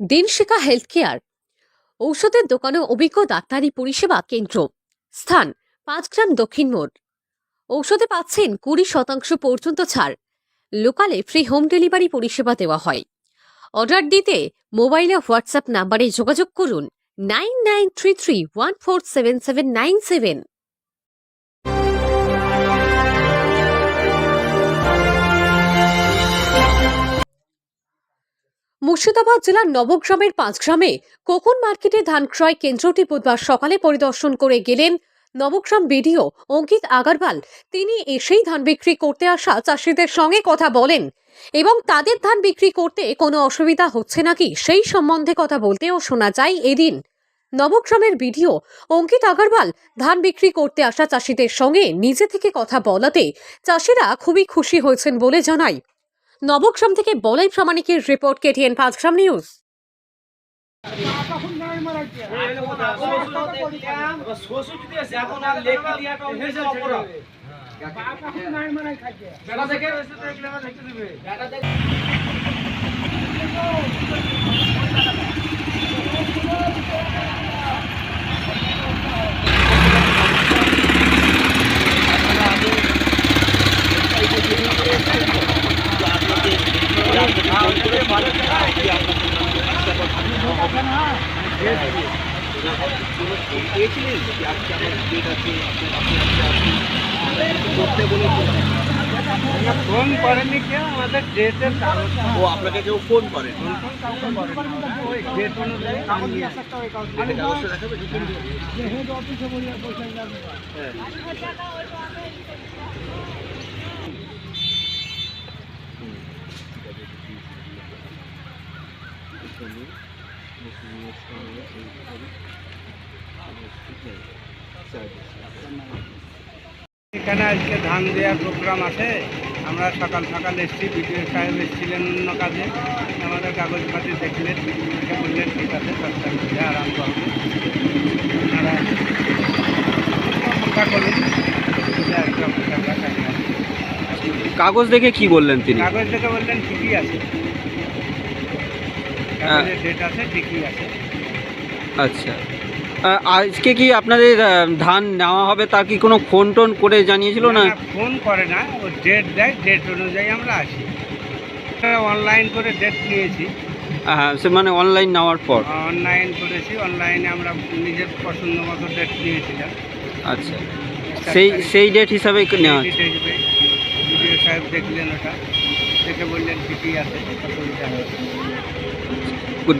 দিনশিকা health care ঔষধের দোকানে অভিজ্ঞ ডাক্তারি পরিষেবা কেন্দ্র। স্থান পাঁচগ্রাম দক্ষিণ মোড়। ঔষধে পাচ্ছেন কুড়ি শতাংশ পর্যন্ত ছাড়। লোকালে ফ্রি হোম ডেলিভারি পরিষেবা দেওয়া হয়। অর্ডার দিতে মোবাইলে হোয়াটসঅ্যাপ নাম্বারে যোগাযোগ করুন nine nine three three one four seven seven nine seven. Murshidabad জেলার নবগ্রামের পাঁচগ্রামে কোকুন মার্কেটে ধান ক্রয় কেন্দ্রটি বুধবার সকালে পরিদর্শন করে গেলেন নবগ্রাম বিডিও অঙ্কিত আগারওয়াল। তিনি এসেই ধান বিক্রি করতে আসা চাষিদের সঙ্গে কথা বলেন এবং তাদের ধান বিক্রি করতে কোনো অসুবিধা হচ্ছে নাকি সেই সম্বন্ধে কথা বলতেও শোনা যায় এদিন। নবগ্রামের বিডিও অঙ্কিত আগারওয়াল ধান বিক্রি করতে আসা চাষিদের সঙ্গে নিজে থেকে কথা বলাতে চাষিরা খুবই খুশি হয়েছেন বলে জানায়। নবগ্রাম থেকে বলাই প্রামাণিকের রিপোর্ট কেটিএন পাঁচগ্রাম নিউজ। এখন আর লেখি দিয়ে একটা হয়েছে অপরাধ বেলা থেকে বেলা থেকে ফোন করেনি কেউ আমাদের ডেটের ও আপনাকে কেউ ফোন করে। ডেট অনুযায়ী এখানে আজকে ধান দেওয়ার প্রোগ্রাম আছে। আমরা সকাল সকাল এসেছি বিডিও সাহেব এসেছিলেন অন্য কাজে। আমাদের কাগজপাতি দেখলেন দেখে বললেন ঠিক আছে মধ্যে আপনারা অপেক্ষা করুন অফিসাররা কাজে আছে। কাগজ দেখে কি বললেন তিনি? কাগজ দেখে বললেন ঠিকই আছে। ডেট আছে ঠিকই আছে। আচ্ছা। আজকে কি আপনাদের ধান নেওয়া হবে তার কি কোনো ফোন টোন করে জানিয়েছিল না ফোন করে না। ও ডেট দেয় ডেট অনুযায়ী আমরা আসি অনলাইন করে ডেট নিয়েছি হ্যাঁ সে মানে অনলাইন নেওয়ার পর। অনলাইন করেছি অনলাইনে আমরা নিজের পছন্দ মতো ডেট নিয়েছিলাম আচ্ছা। সেই সেই ডেট হিসাবে নেওয়া সাহেব দেখলেন ওটা দেখে বললেন ঠিকই আছে।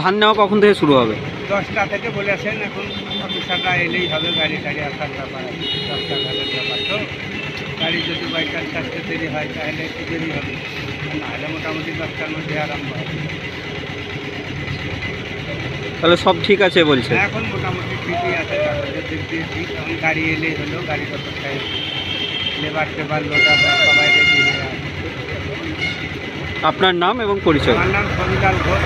ধান নেওয়া কখন থেকে শুরু হবে? দশটা থেকে বলেছেন এখন অফিসাররা এলেই হবে গাড়ি টাড়ি আসার ব্যাপার আছে দশটা ঘরের ব্যাপার তো। গাড়ি যদি বাই চান্স আসতে দেরি হয় তাহলে একটু দেরি হবে। নাহলে মোটামুটি দশটার মধ্যে আরম্ভ হবে। তাহলে সব ঠিক আছে বলছে? এখন মোটামুটি ঠিকই আছে কাগজের দিক দিয়ে ঠিক। এখন গাড়ি এলেই হলো গাড়ি কত লেবার টেবার লোটার সবাই রেডি হয়ে আপনার নাম এবং পরিচয়। আমার নাম ঘোষ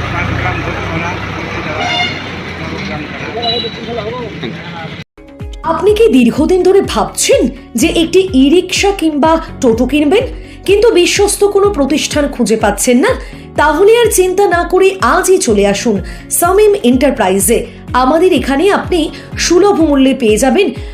আপনি কি দীর্ঘদিন ধরে ভাবছেন যে একটি ই রিক্সা কিংবা টোটো কিনবেন? কিন্তু বিশ্বস্ত কোনো প্রতিষ্ঠান খুঁজে পাচ্ছেন না? তাহলে আর চিন্তা না করে আজই চলে আসুন সামিম এন্টারপ্রাইজে। আমাদের এখানে আপনি সুলভ মূল্যে পেয়ে যাবেন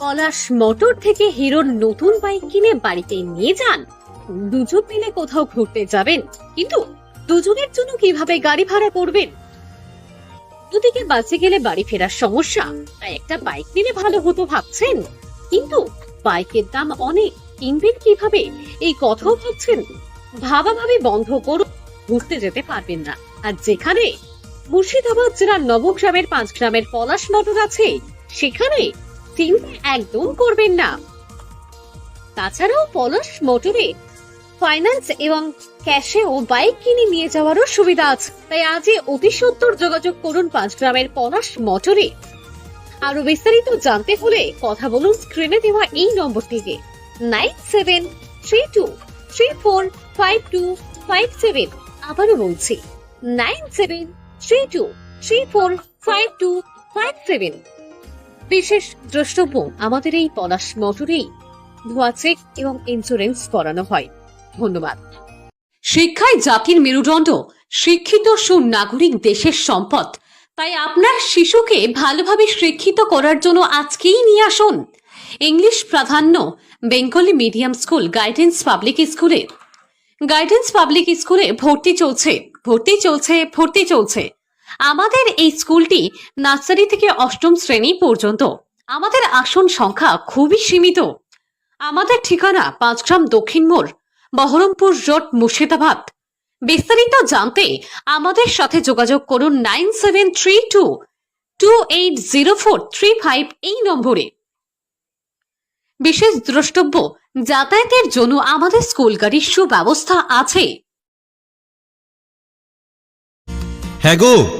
পলাশ মোটর থেকে হিরোর নতুন বাইক কিনে বাড়িতে নিয়ে যান। দুজন মিলে কোথাও ঘুরতে যাবেন। কিন্তু দুজনের জন্য কীভাবে গাড়ি ভাড়া করবেন? দুদিকে বাঁচে গেলে বাড়ি ফেরার সমস্যা। তাই একটা বাইক নিলে ভালো হতো ভাবছেন। কিন্তু বাইকের দাম অনেক। কিনবেন কীভাবে? এই কথাও ভাবছেন। ভাবাভাবি বন্ধ করুন। ঘুরতে যেতে পারবেন না। আর যেখানে মুর্শিদাবাদ জেলার নবগ্রামের পাঁচ গ্রামের পলাশ মোটর আছে, সেখানে চিন্তা একদম করবেন না। তাছাড়াও পলাশ মোটরে ফাইন্যান্স এবং ক্যাশেও বাইক কিনে নিয়ে যাওয়ারও সুবিধা আছে। তাই আজই অতি সত্তর যোগাযোগ করুন পাঁচ গ্রামের পলাশ মোটরে। আরও বিস্তারিত জানতে হলে কথা বলুন স্ক্রিনে দেওয়া এই নম্বরটিতে। Nine seven three two three four five two five seven. আবারও বলছি, nine seven three two three four five two five seven. বিশেষ দ্রষ্টব্য আমাদের এই পলাশ মোটরেই ধোয়া চেক এবং ইন্স্যুরেন্স করানো হয়। ধন্যবাদ। শিক্ষায় জাতির মেরুদণ্ড, শিক্ষিত সুনাগরিক দেশের সম্পদ। তাই আপনার শিশুকে ভালোভাবে শিক্ষিত করার জন্য আজকেই নিয়ে আসুন। ইংলিশ প্রাধান্য, Bengali medium school guidance public স্কুলে। গাইডেন্স পাবলিক স্কুলে ভর্তি চলছে ভর্তি চলছে ভর্তি চলছে। আমাদের এই স্কুলটি নার্সারি থেকে অষ্টম শ্রেণি পর্যন্ত। আমাদের আসন সংখ্যা খুবই সীমিত। আমাদের ঠিকানা পাঁচগ্রাম দক্ষিণ মোড়, বহরমপুর রোড, মুর্শিদাবাদ। বিস্তারিত জানতে আমাদের সাথে যোগাযোগ করুন nine seven three two two eight zero four three five এই নম্বরে। বিশেষ দ্রষ্টব্য, যাতায়াতের জন্য আমাদের স্কুল গাড়ির সুব্যবস্থা আছে। হ্যাঁ গো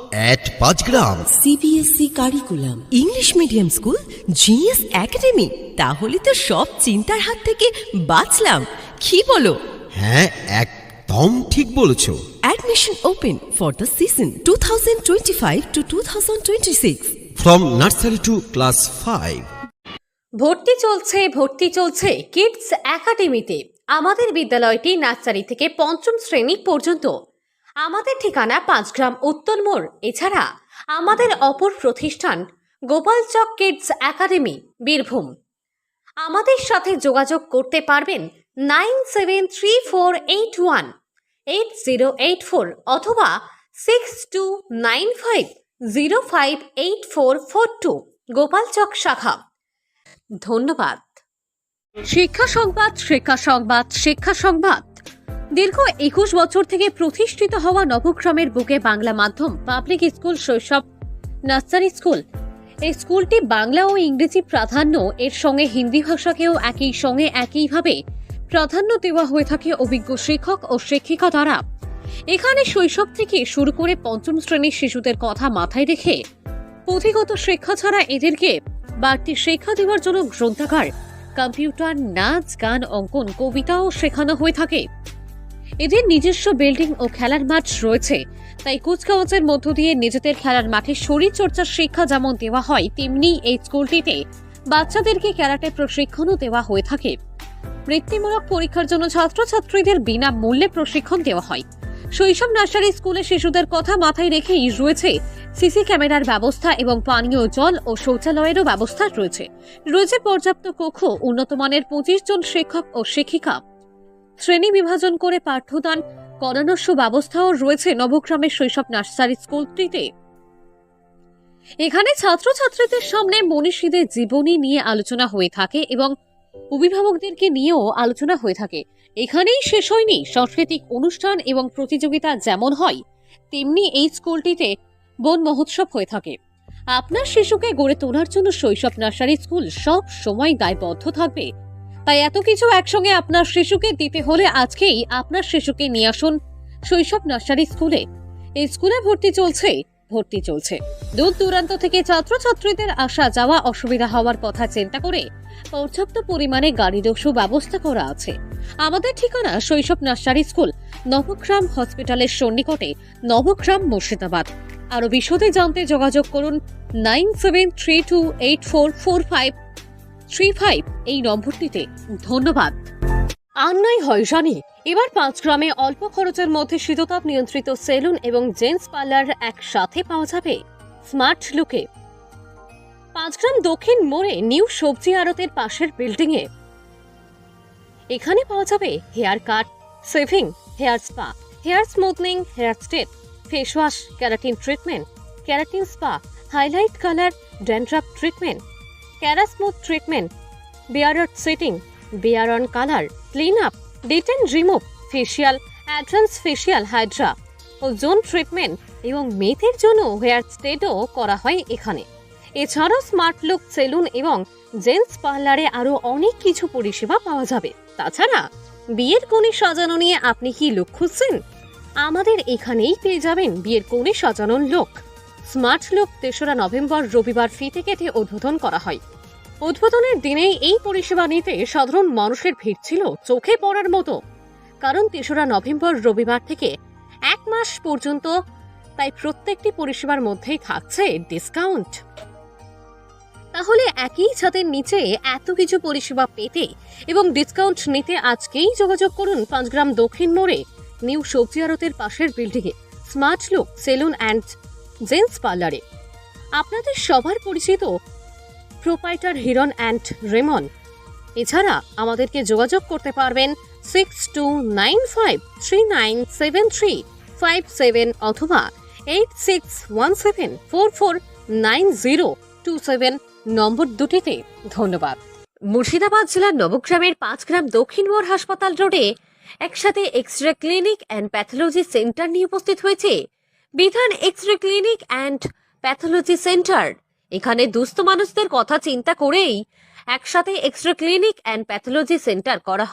at Panchgram. CBSE curriculum English medium school Genius Academy তাহলে তো সব চিন্তার হাত থেকে বাঁচলাম। কি বলো? হ্যাঁ একদম ঠিক বলেছ। Admission open for the season two thousand twenty five to two thousand twenty six from nursery to class five ভর্তি চলছে ভর্তি চলছে কিডস একাডেমিতে আমাদের বিদ্যালয়টি নার্সারি থেকে পঞ্চম শ্রেণি পর্যন্ত। আমাদের ঠিকানা পাঁচগ্রাম উত্তর মোড়। এছাড়া আমাদের অপর প্রতিষ্ঠান গোপালচক কিডস একাডেমি, বীরভূম। আমাদের সাথে যোগাযোগ করতে পারবেন nine seven three four eight one, eight zero eight four অথবা six two nine five zero five eight four four two Gopalchak শাখা। ধন্যবাদ। শিক্ষা সংবাদ শিক্ষা সংবাদ শিক্ষা সংবাদ। দীর্ঘ একুশ বছর থেকে প্রতিষ্ঠিত হওয়া নবগ্রামের বুকে বাংলা মাধ্যম পাবলিক স্কুল শৈশব নার্সারি স্কুল এই স্কুলটি বাংলা ও ইংরেজি প্রাধান্য, এর সঙ্গে হিন্দি ভাষাকেও একই সঙ্গে একইভাবে প্রাধান্য দেওয়া হয়ে থাকে অভিজ্ঞ শিক্ষক ও শিক্ষিকা দ্বারা। এখানে শৈশব থেকে শুরু করে পঞ্চম শ্রেণির শিশুদের কথা মাথায় রেখে পুঁথিগত শিক্ষা ছাড়া এদেরকে বাড়তি শিক্ষা দেওয়ার জন্য গ্রন্থাগার, কম্পিউটার, নাচ, গান, অঙ্কন, কবিতাও শেখানো হয়ে থাকে। এদের নিজস্ব বিল্ডিং ও খেলার মাঠ রয়েছে। তাই কুচকাওয়াজের মধ্য দিয়ে নিজেদের খেলার মাঠে শরীর চর্চার শিক্ষা যেমন দেওয়া হয়, তেমনি এই স্কুলটিতে বাচ্চাদেরকে ক্যারাটে প্রশিক্ষণও দেওয়া হয়ে থাকে। বৃত্তিমূলক পরীক্ষার জন্য ছাত্রছাত্রীদের বিনা মূল্যে প্রশিক্ষণ দেওয়া হয়। শৈশব নার্সারি স্কুলে শিশুদের কথা মাথায় রেখেই রয়েছে সিসি ক্যামেরার ব্যবস্থা এবং পানীয় জল ও শৌচালয়েরও ব্যবস্থা রয়েছে। রয়েছে পর্যাপ্ত কক্ষ উন্নত মানের পঁচিশ জন শিক্ষক ও শিক্ষিকা। শ্রেণি বিভাজন করে পাঠ্যদান করানোর সুব্যবস্থাও রয়েছে নবগ্রামের শৈশব নার্সারি স্কুলটিতে। এখানে ছাত্রছাত্রীদের সামনে মনীষীদের জীবনী নিয়ে আলোচনা হয়ে থাকে এবং অভিভাবকদেরকে নিয়েও আলোচনা হয়ে থাকে। এখানেই শেষ হয়নি। সাংস্কৃতিক অনুষ্ঠান এবং প্রতিযোগিতা যেমন হয়, তেমনি এই স্কুলটিতে বন মহোৎসব হয়ে থাকে। আপনার শিশুকে গড়ে তোলার জন্য শৈশব নার্সারি স্কুল সব সময় দায়বদ্ধ থাকবে। তাই এত কিছু একসঙ্গে আপনার শিশুকে দিতে হলে আজকেই আপনার শিশুকে নিয়ে আসুন শৈশব নার্সারি স্কুলে। এই স্কুলে ভর্তি চলছে ভর্তি চলছে। দূর দূরান্ত থেকে ছাত্রছাত্রীদের আসা যাওয়া অসুবিধা হওয়ার কথা চিন্তা করে পর্যাপ্ত পরিমাণে গাড়ি গাড়িরও সুব্যবস্থা করা আছে। আমাদের ঠিকানা শৈশব নার্সারি স্কুল, নবগ্রাম হসপিটালের সন্নিকটে, নবগ্রাম মুর্শিদাবাদ। আরও বিশদে জানতে যোগাযোগ করুন nine seven three two eight four four five three five এই নম্বরটিতে। ধন্যবাদ। আর নাই হয় জানি, এবার পাঁচ গ্রামে অল্প খরচের মধ্যে শীততাপ নিয়ন্ত্রিত সেলুন এবং জেন্টস পার্লার একসাথে পাওয়া যাবে। স্মার্ট লুকে। পাঁচগ্রাম দক্ষিণ মোড়ে নিউ সবজি আড়তের পাশের বিল্ডিংয়ে। এখানে পাওয়া যাবে hair cut shaving hair spa, hair smoothening, hair straight face wash keratin treatment, keratin spa, highlight colour, dandruff treatment kerasmooth treatment beard setting beard on colour clean up detan remove facial advance facial hydra ozone treatment এবং মেয়েদের জন্য hair স্টেটও করা হয় এখানে। এছাড়াও smart look salon এবং gents পার্লারে আরও অনেক কিছু পরিষেবা পাওয়া যাবে। তাছাড়া বিয়ের কোণে সাজানো নিয়ে আপনি কি লুক খুঁজছেন? আমাদের এখানেই পেয়ে যাবেন বিয়ের কোণে সাজানোর লোক স্মার্ট লুক তেসরা নভেম্বর রবিবার ফিতে কেটে উদ্বোধন করা হয়। উদ্বোধনের দিনেই এই পরিষেবা নিতে সাধারণ মানুষের ভিড় ছিল চোখে পড়ার মতো। কারণ তেসরা নভেম্বর রবিবার থেকে এক মাস পর্যন্ত তাই প্রত্যেকটি পরিষেবার মধ্যেই থাকছে ডিসকাউন্ট তাহলে একই ছাদের নিচে এত কিছু পরিষেবা পেতে এবং ডিসকাউন্ট নিতে আজকেই যোগাযোগ করুন পাঁচগ্রাম দক্ষিণ মোড়ে নিউ সবজি আড়তের পাশের বিল্ডিংয়ে smart look salon and gents পার্লারে আপনাদের সবার পরিচিত প্রোপাইটার হিরন অ্যান্ড রেমন। এছাড়া আমাদেরকে যোগাযোগ করতে পারবেন six two nine five three nine seven three five seven অথবা eight six one seven four four nine zero two seven number দুটিতে। ধন্যবাদ। মুর্শিদাবাদ জেলার নবগ্রামের পাঁচগ্রাম দক্ষিণ মোড় হাসপাতাল রোডে একসাথে X ray clinic and pathology centre নিয়ে উপস্থিত হয়েছে। বিধান X ray clinic and pathology centre এখানে দুস্থ মানুষদের কথা চিন্তা করেই একসাথে extra clinic and pathology centre করা